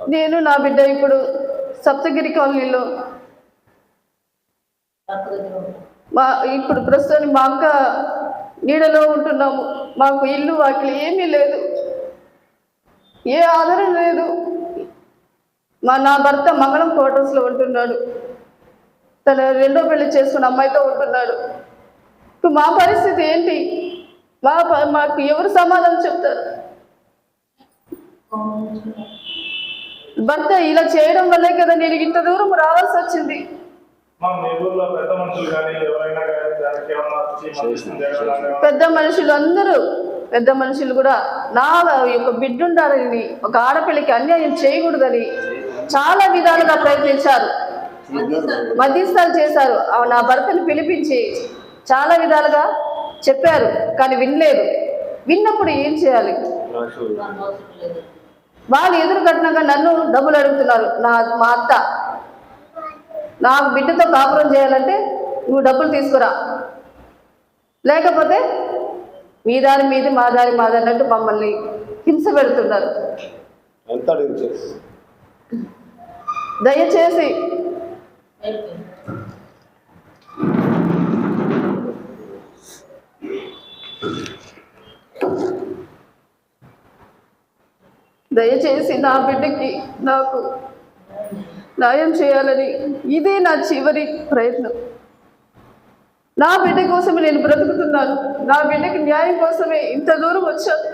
నేను నా బిడ్డ ఇప్పుడు సప్తగిరి కాలనీలో మా ఇప్పుడు ప్రస్తుతానికి మా అక్క నీడలో ఉంటున్నాము. మాకు ఇల్లు వాకిలి ఏమీ లేదు. ఏ ఆధారం లేదు. మా నా భర్త మంగళం క్వార్టర్స్లో ఉంటున్నాడు. తన రెండో పెళ్ళి చేసుకున్న అమ్మాయితో ఉంటున్నాడు. ఇప్పుడు మా పరిస్థితి ఏంటి? మా మాకు ఎవరు సమాధానం చెప్తారు? భర్త ఇలా చేయడం వల్లే కదా నేను ఇంత దూరం రావాల్సి వచ్చింది. పెద్ద మనుషులు అందరూ పెద్ద మనుషులు కూడా నా యొక్క బిడ్డ ఉండాలని ఒక ఆడపిల్లకి అన్యాయం చేయకూడదని చాలా విధాలుగా ప్రయత్నించారు. మధ్యస్థాలు చేశారు. ఆ నా భర్తను పిలిపించి చాలా విధాలుగా చెప్పారు కానీ వినలేదు. విన్నప్పుడు ఏం చేయాలి? వాళ్ళు ఎదురు కట్టినాక నన్ను డబ్బులు అడుగుతున్నారు. నా మా అత్త. నా బిడ్డతో కాపురం చేయాలంటే నువ్వు డబ్బులు తీసుకురా. లేకపోతే మీ దారి మీది మా దారి మాది అన్నట్టు మమ్మల్ని హింస పెడుతున్నారు. దయచేసి దయచేసి నా బిడ్డకి నాకు న్యాయం చేయాలని ఇదే నా చివరి ప్రయత్నం. నా బిడ్డ కోసమే నేను బ్రతుకుతున్నాను. నా బిడ్డకి న్యాయం కోసమే ఇంత దూరం వచ్చాను.